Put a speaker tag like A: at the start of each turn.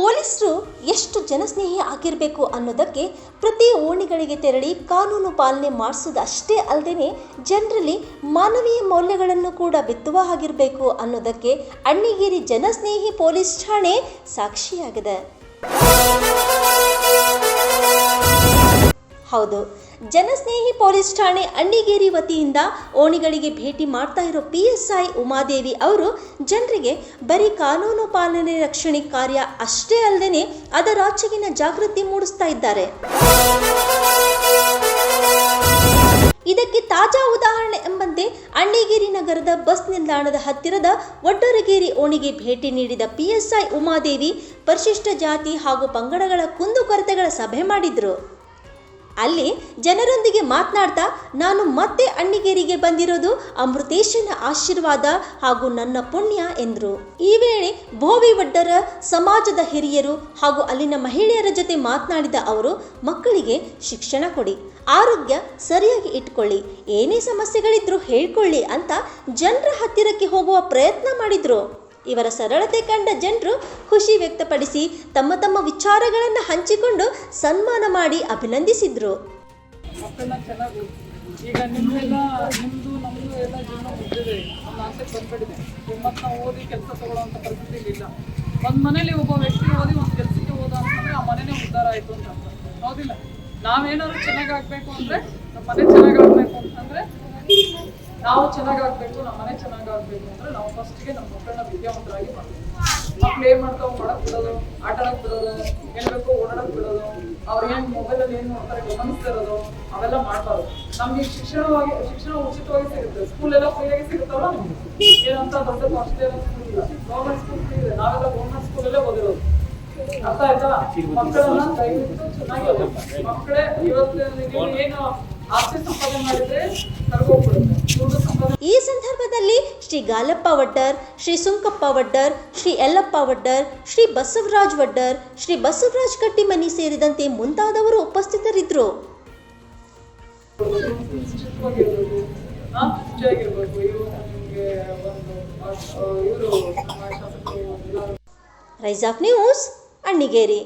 A: ಪೊಲೀಸರು ಎಷ್ಟು ಜನಸ್ನೇಹಿ ಆಗಿರಬೇಕು ಅನ್ನೋದಕ್ಕೆ ಪ್ರತಿ ಓಣಿಗಳಿಗೆ ತೆರಳಿ ಕಾನೂನು ಪಾಲನೆ ಮಾಡಿಸೋದು ಅಷ್ಟೇ ಅಲ್ಲದೆ ಜನರಲ್ಲಿ ಮಾನವೀಯ ಮೌಲ್ಯಗಳನ್ನು ಕೂಡ ಬಿತ್ತುವ ಹಾಗಿರಬೇಕು ಅನ್ನೋದಕ್ಕೆ ಅಣ್ಣಿಗೇರಿ ಜನಸ್ನೇಹಿ ಪೊಲೀಸ್ ಠಾಣೆ ಸಾಕ್ಷಿಯಾಗಿದೆ. ಹೌದು. ಜನಸ್ನೇಹಿ ಪೊಲೀಸ್ ಠಾಣೆ ಅಣ್ಣಿಗೇರಿ ವತಿಯಿಂದ ಓಣಿಗಳಿಗೆ ಭೇಟಿ ಮಾಡ್ತಾ ಇರೋ ಪಿ ಎಸ್ ಐ ಉಮಾದೇವಿ ಅವರು ಜನರಿಗೆ ಬರೀ ಕಾನೂನು ಪಾಲನೆ ರಕ್ಷಣೆ ಕಾರ್ಯ ಅಷ್ಟೇ ಅಲ್ಲದೆ ಅದರಾಚೆಗಿನ ಜಾಗೃತಿ ಮೂಡಿಸ್ತಾ ಇದ್ದಾರೆ. ಇದಕ್ಕೆ ತಾಜಾ ಉದಾಹರಣೆ ಎಂಬಂತೆ ಅಣ್ಣಿಗೇರಿ ನಗರದ ಬಸ್ ನಿಲ್ದಾಣದ ಹತ್ತಿರದ ಒಡ್ಡರಗೇರಿ ಓಣಿಗೆ ಭೇಟಿ ನೀಡಿದ ಪಿಎಸ್ಐ ಉಮಾದೇವಿ ಪರಿಶಿಷ್ಟ ಜಾತಿ ಹಾಗೂ ಪಂಗಡಗಳ ಕುಂದುಕೊರತೆಗಳ ಸಭೆ ಮಾಡಿದ್ರು. ಅಲ್ಲಿ ಜನರೊಂದಿಗೆ ಮಾತನಾಡ್ತಾ, ನಾನು ಮತ್ತೆ ಅಣ್ಣಿಗೇರಿಗೆ ಬಂದಿರೋದು ಅಮೃತೇಶನ ಆಶೀರ್ವಾದ ಹಾಗೂ ನನ್ನ ಪುಣ್ಯ, ಎಂದರು. ಈ ವೇಳೆ ಭೋವಿ ಒಡ್ಡರ ಸಮಾಜದ ಹಿರಿಯರು ಹಾಗೂ ಅಲ್ಲಿನ ಮಹಿಳೆಯರ ಜೊತೆ ಮಾತನಾಡಿದ ಅವರು, ಮಕ್ಕಳಿಗೆ ಶಿಕ್ಷಣ ಕೊಡಿ, ಆರೋಗ್ಯ ಸರಿಯಾಗಿ ಇಟ್ಕೊಳ್ಳಿ, ಏನೇ ಸಮಸ್ಯೆಗಳಿದ್ರೂ ಹೇಳ್ಕೊಳ್ಳಿ ಅಂತ ಜನರ ಹತ್ತಿರಕ್ಕೆ ಹೋಗುವ ಪ್ರಯತ್ನ ಮಾಡಿದ್ರು. ಇವರ ಸರಳತೆ ಕಂಡ ಜನರು ಖುಷಿ ವ್ಯಕ್ತಪಡಿಸಿ ತಮ್ಮ ತಮ್ಮ ವಿಚಾರಗಳನ್ನು ಹಂಚಿಕೊಂಡು ಸನ್ಮಾನ ಮಾಡಿ ಅಭಿನಂದಿಸಿದ್ರು.
B: ಈಗ ನಿಮ್ಮೆಲ್ಲ, ನಿಮ್ದು, ನಮ್ದು ಎಲ್ಲ ಓದಿ ಕೆಲಸ ತಗೊಳ್ಳೋವಂಥ ಇಲ್ಲ ಒಂದು ಮನೇಲಿ ಒಬ್ಬ ವ್ಯಕ್ತಿ ಓದಿ ಒಂದು ಕೆಲಸಕ್ಕೆ ಹೋದ ಅಂತಂದ್ರೆ ಆ ಮನೆನೇ ಉದ್ಧಾರ ಆಯ್ತು ಅಂತ. ಹೌದಿಲ್ಲ? ನಾವೇನಾದ್ರು ಚೆನ್ನಾಗಿ ಆಗ್ಬೇಕು ಅಂದ್ರೆ ನಮ್ಮ ಮನೆ ಚೆನ್ನಾಗಿ ಆಗ್ಬೇಕು ಅಂತಂದ್ರೆ ನಾವು ಚೆನ್ನಾಗಿ ಆಗ್ಬೇಕು ನಮ್ಮ ಮನೆ ಚೆನ್ನಾಗಿ ಆಗಬೇಕು ಅಂದ್ರೆ ನಾವು ಫಸ್ಟ್ಗೆ ನಮ್ಮ ವಿದ್ಯಾವಂತರಾಗಿ ಮಾಡ್ತೀವಿ ಮಕ್ಳು ಏನ್ ಮಾಡ್ತಾವ? ಮಾಡಕ್ ಬಿಡೋದು ಆಟ ಆಡಕ್ ಬಿಡೋದು ಬೇಕೋ ಓಡಾಡಕ್ ಬಿಡೋದು, ಅವ್ರ ಏನ್ ಮೊಬೈಲ್ ಅಲ್ಲಿ ಏನ್ ನೋಡ್ತಾರೆ ಗಮನಿಸ್ತಿರೋದು ಅವೆಲ್ಲ ಮಾಡ್ಬಾರ್ದು. ನಮ್ಗೆ ಶಿಕ್ಷಣವಾಗಿ, ಶಿಕ್ಷಣ ಉಚಿತವಾಗಿ ಸಿಗುತ್ತೆ. ಸ್ಕೂಲ್ ಎಲ್ಲ ಫ್ರೀಯಾಗಿ ಸಿಗುತ್ತಲ್ಲ ಏನಂತ ದೊಡ್ಡ ಕಾಸ್ಟ್ಲಿ ಎಲ್ಲ ಸ್ಕೂಲ್ ಗೌರ್ಮೆಂಟ್ ಸ್ಕೂಲ್ ಫ್ರೀ ಇದೆ. ನಾವೆಲ್ಲ ಗೌರ್ಮೆಂಟ್ ಸ್ಕೂಲಲ್ಲೇ ಓದಿರೋದು. ಅರ್ಥ ಆಯ್ತಾ? ಮಕ್ಕಳನ್ನ ದಯವಿಟ್ಟು ಚೆನ್ನಾಗಿ ಓದಿ. ಮಕ್ಕಳೇ, ಇವತ್ತು ಏನು ಆಸ್ತಿ ಸಂಪಾದನೆ ಮಾಡಿದ್ರೆ
A: ಈ ಸಂದರ್ಭದಲ್ಲಿ ಶ್ರೀ ಗಾಲಪ್ಪ ವಡ್ಡರ್, ಶ್ರೀ ಸುಂಕಪ್ಪ ವಡ್ಡರ್, ಶ್ರೀ ಯಲ್ಲಪ್ಪ ವಡ್ಡರ್, ಶ್ರೀ ಬಸವರಾಜ್ ವಡ್ಡರ್, ಶ್ರೀ ಬಸವರಾಜ್ ಕಟ್ಟಿಮನಿ ಸೇರಿದಂತೆ ಮುಂತಾದವರು ಉಪಸ್ಥಿತರಿದ್ದರು.
B: Rise
A: of news Annigeri.